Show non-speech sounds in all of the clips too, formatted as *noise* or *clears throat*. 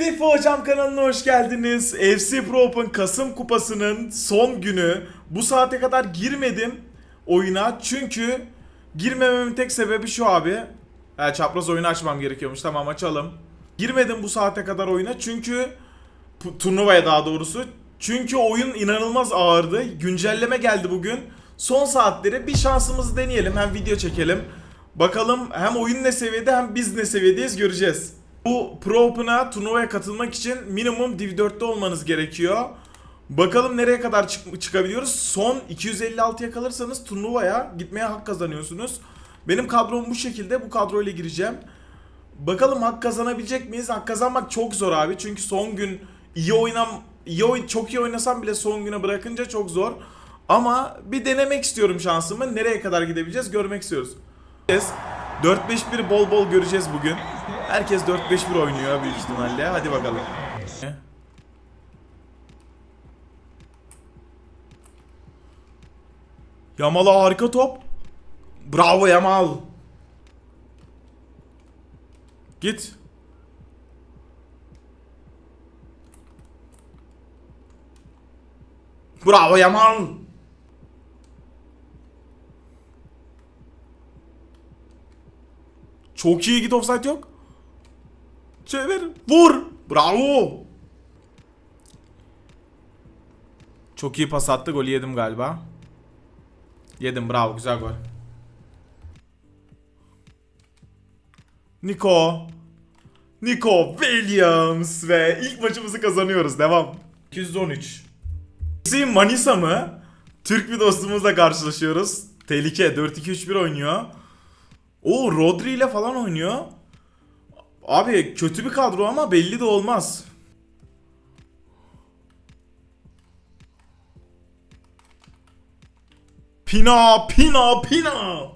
FIFA Hocam kanalına hoş geldiniz. FC Pro Open Kasım Kupası'nın son günü. Bu saate kadar girmedim oyuna çünkü girmememin tek sebebi şu abi. Ha, çapraz oyunu açmam gerekiyormuş. Tamam açalım. Girmedim bu saate kadar oyuna çünkü turnuvaya daha doğrusu. Çünkü oyun inanılmaz ağırdı. Güncelleme geldi bugün. Son saatleri bir şansımızı deneyelim. Hem video çekelim. Bakalım hem oyun ne seviyede hem biz ne seviyedeyiz göreceğiz. Bu Pro Open'a turnuvaya katılmak için minimum Div 4'te olmanız gerekiyor. Bakalım nereye kadar çık- çıkabiliyoruz. Son 256'ya kalırsanız turnuvaya gitmeye hak kazanıyorsunuz. Benim kadrom bu şekilde. Bu kadroyla gireceğim. Bakalım hak kazanabilecek miyiz? Hak kazanmak çok zor abi. Çünkü son gün iyi oynam iyi oyn çok iyi oynasam bile son güne bırakınca çok zor. Ama bir denemek istiyorum şansımı. Nereye kadar gidebileceğiz görmek istiyoruz. 4-5-1 bol bol göreceğiz bugün. Herkes 4-5-1 oynuyor büyük ihtimalle. Hadi bakalım. Yamal'a harika top. Bravo Yamal. Git. Bravo Yamal. Çok iyi git offside yok. Çevir. Vur. Bravo. Çok iyi pas attı. Golü yedim galiba. Yedim bravo güzel gol. Nico. Nico Williams ve ilk maçımızı kazanıyoruz. Devam. 213. FC Manisa mı? Türk bir dostumuzla karşılaşıyoruz. Tehlike 4-2-3-1 oynuyor. O Rodri ile falan oynuyor. Abi kötü bir kadro ama belli de olmaz. Pina, Pina, Pina.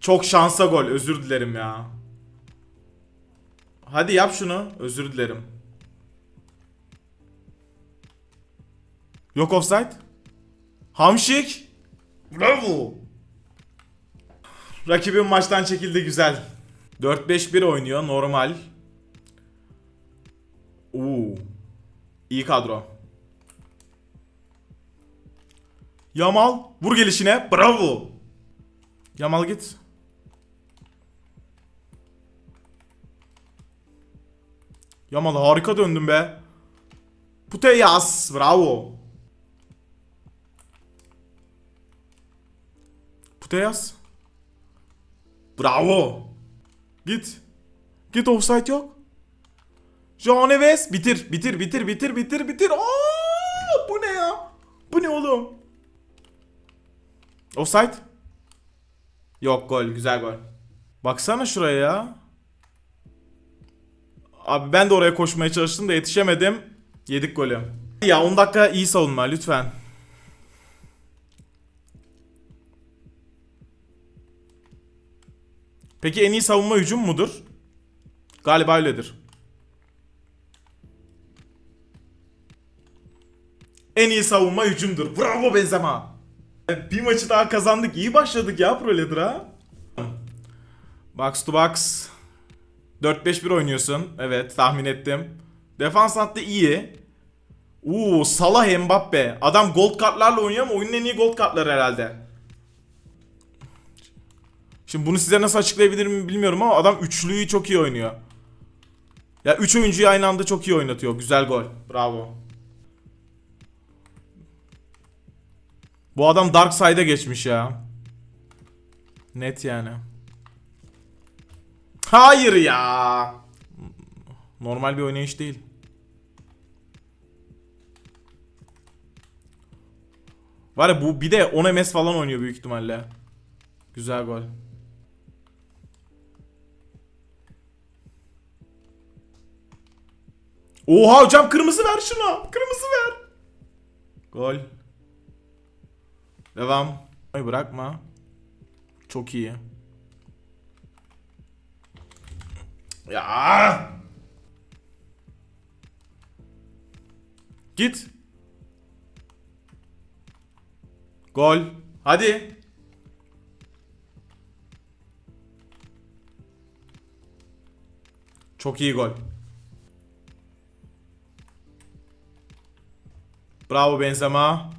Çok şansa gol. Özür dilerim ya. Hadi yap şunu. Özür dilerim. Yok offside. Hamşik. Bravo. Rakibin maçtan çekildi güzel. 4-5-1 oynuyor normal. Oo. İyi kadro. Yamal vur gelişine. Bravo. Yamal git. Yamal harika döndün be. Puteyas. Bravo. Puteyas. Bravo. Git. Git offside yok. João Neves bitir bitir bitir bitir bitir bitir. Aa, bu ne ya? Bu ne oğlum? Offside? Yok gol güzel gol. Baksana şuraya ya. Abi ben de oraya koşmaya çalıştım da yetişemedim. Yedik golü. Ya 10 dakika iyi savunma lütfen. Peki en iyi savunma hücum mudur? Galiba öyledir. En iyi savunma hücumdur. Bravo Benzema. Bir maçı daha kazandık. İyi başladık ya Pro Leader'a. Box to box. 4-5-1 oynuyorsun. Evet tahmin ettim. Defans hattı iyi. Uuu Salah Mbappe. Adam gold kartlarla oynuyor ama oyunun en iyi gold kartları herhalde. Şimdi bunu size nasıl açıklayabilirim bilmiyorum ama adam üçlüyü çok iyi oynuyor. Ya 3 oyuncuyu aynı anda çok iyi oynatıyor. Güzel gol. Bravo. Bu adam Dark Side'a geçmiş ya. Net yani. Hayır ya. Normal bir oynayış değil. Var ya bu bir de 10 MS falan oynuyor büyük ihtimalle. Güzel gol. Oha hocam kırmızı ver şuna. Kırmızı ver. Gol. Devam. Ay bırakma. Çok iyi. Ya. Git. Gol. Hadi. Çok iyi gol. Bravo Benzema.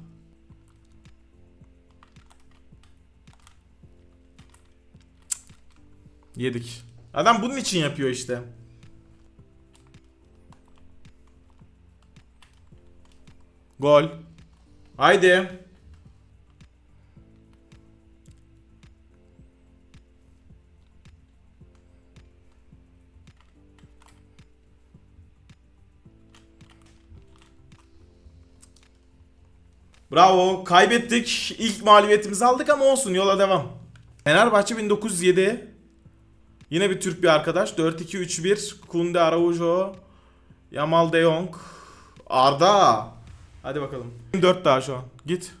Yedik. Adam bunun için yapıyor işte. Gol. Haydi. Bravo. Kaybettik. İlk mağlubiyetimizi aldık ama olsun yola devam. Fenerbahçe 1907. Yine bir Türk bir arkadaş. 4-2-3-1. Kunde Araujo. Yamal De Jong. Arda. Hadi bakalım. 4 daha şu an. Git.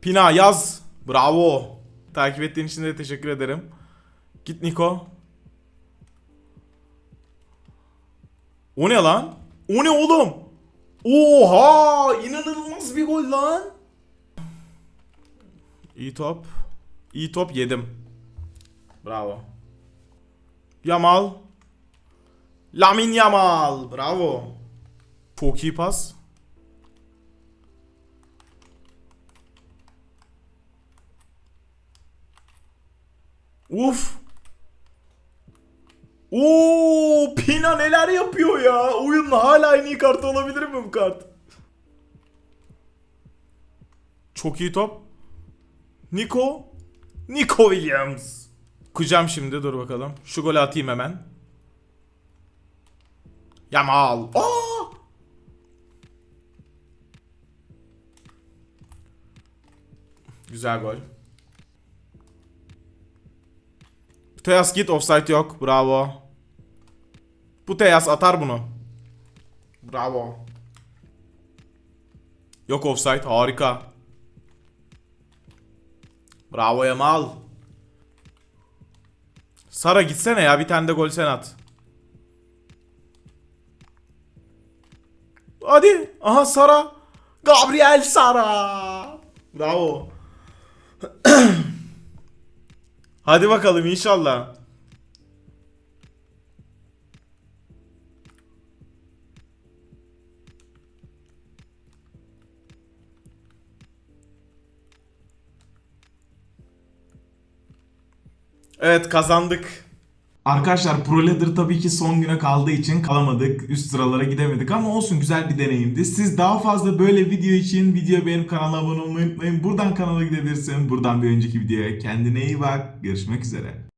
Pina yaz. Bravo. Takip ettiğin için de teşekkür ederim. Git Niko. O ne lan? O ne oğlum? Oha! İnanılmaz bir gol lan. İyi top. İyi top yedim. Bravo. Yamal. Lamin Yamal. Bravo. Çok iyi pas. Uf. Oo, Pina neler yapıyor ya? Oyunla hala en iyi kart olabilir mi bu kart? Çok iyi top. Nico. Nico Williams. Kuyacağım şimdi dur bakalım. Şu golü atayım hemen. Yamal. Aa! Güzel gol. Teyas git offside yok. Bravo. Bu Teyas atar bunu. Bravo. Yok offside. Harika. Bravo Yamal. Sara gitsene ya. Bir tane de gol sen at. Hadi. Aha Sara. Gabriel Sara. Bravo. *clears throat* Hadi bakalım inşallah. Evet kazandık. Arkadaşlar Pro Ladder tabii ki son güne kaldığı için kalamadık. Üst sıralara gidemedik ama olsun güzel bir deneyimdi. Siz daha fazla böyle video için video benim kanala abone olmayı unutmayın. Buradan kanala gidebilirsin. Buradan bir önceki videoya kendine iyi bak. Görüşmek üzere.